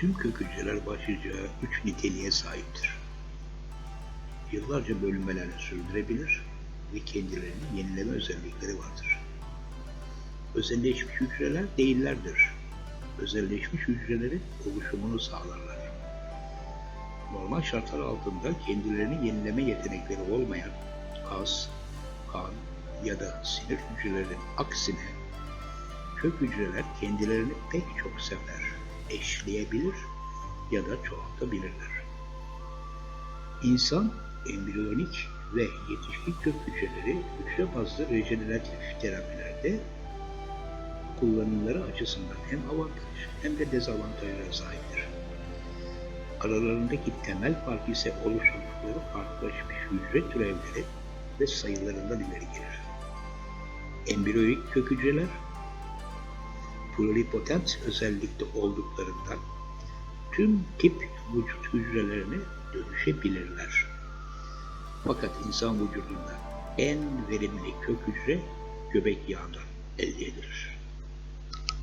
Tüm kök hücreler başlıca üç niteliğe sahiptir. Yıllarca bölünmelerini sürdürebilir ve kendilerini yenileme özellikleri vardır. Özelleşmiş hücreler değillerdir. Özelleşmiş hücrelerin oluşumunu sağlarlar. Normal şartlar altında kendilerini yenileme yetenekleri olmayan kas, kan ya da sinir hücrelerinin aksine kök hücreler kendilerini pek çok sefer eşleyebilir ya da çoğaltabilirler. İnsan embriyonik ve yetişkin kök hücreleri hücre bazlı rejeneratif terapilerde kullanımları açısından hem avantaj hem de dezavantajlara sahiptir. Aralarındaki temel fark ise oluşturdukları farklılaşmış hücre türevleri ve sayılarından ileri gelir. Embriyonik kök hücreler pluripotent özellikte olduklarından tüm tip vücut hücrelerine dönüşebilirler. Fakat insan vücudunda en verimli kök hücre göbek yağından elde edilir.